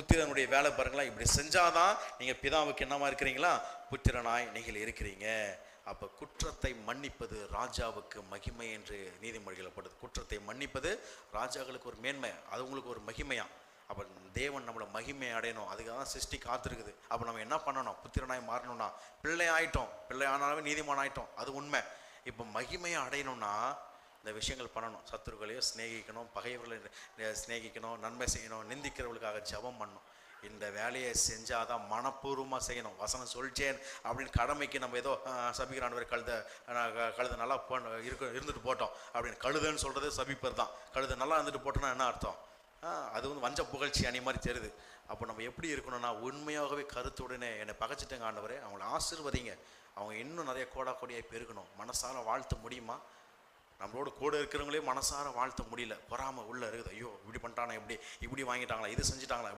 புத்திரனுடைய வேலை பாருங்களா இப்படி செஞ்சாதான் நீங்கள் பிதாவுக்கு என்னமா இருக்கிறீங்களா? புத்திரனாய் நீங்கள் இருக்கிறீங்க. அப்போ குற்றத்தை மன்னிப்பது ராஜாவுக்கு மகிமை என்று நீதிமொழிகளப்படுது குற்றத்தை மன்னிப்பது ராஜாக்களுக்கு ஒரு மேன்மை அது உங்களுக்கு ஒரு மகிமையா? அப்போ தேவன் நம்மளை மகிமை அடையணும் அதுக்காக தான் சிருஷ்டி காத்திருக்குது. அப்போ நம்ம என்ன பண்ணணும்? புத்திரனாய் மாறணும்னா பிள்ளை ஆயிட்டோம். பிள்ளை ஆனாலுமே நீதிமான் ஆயிட்டோம். அது உண்மை. இப்போ மகிமையை அடையணும்னா இந்த விஷயங்கள் பண்ணணும். சத்துருக்களையும் சிநேகிக்கணும் பகைவர்களை நி- சிநேகிக்கணும் நன்மை செய்யணும் நிந்திக்கிறவர்களுக்காக ஜபம் பண்ணணும். இந்த வேலையை செஞ்சால் தான் மனப்பூர்வமாக செய்யணும். வசனம் சொல்லிச்சேன் அப்படின்னு கடமைக்கு நம்ம ஏதோ ஆஹ், சபிக்கிறானவர் கழுத க- கழுத நல்லா போ இருக்க இருந்துட்டு போட்டோம் அப்படின்னு கழுதுன்னு சொல்கிறது சபிப்பர் தான். கழுத நல்லா இருந்துட்டு போட்டோன்னா என்ன அர்த்தம்? அது வந்து வஞ்ச புகழ்ச்சி அணி மாதிரி தெரியுது. அப்போ நம்ம எப்படி இருக்கணும்னா உண்மையாகவே கருத்துடனே என்னை பகைச்சிட்டேங்க ஆண்டவரே. அவங்கள ஆசிர்வதிங்க. அவங்க இன்னும் நிறைய கோடா கோடியாக பெருகணும். மனசால் வாழ்த்த முடியுமா? நம்மளோட கூட இருக்கிறவங்களே மனசார வாழ்த்த முடியல. பொறாம உள்ள இருக்குது. ஐயோ இப்படி பண்ணிட்டானா இப்படி இப்படி வாங்கிட்டாங்களா இது செஞ்சுட்டாங்களா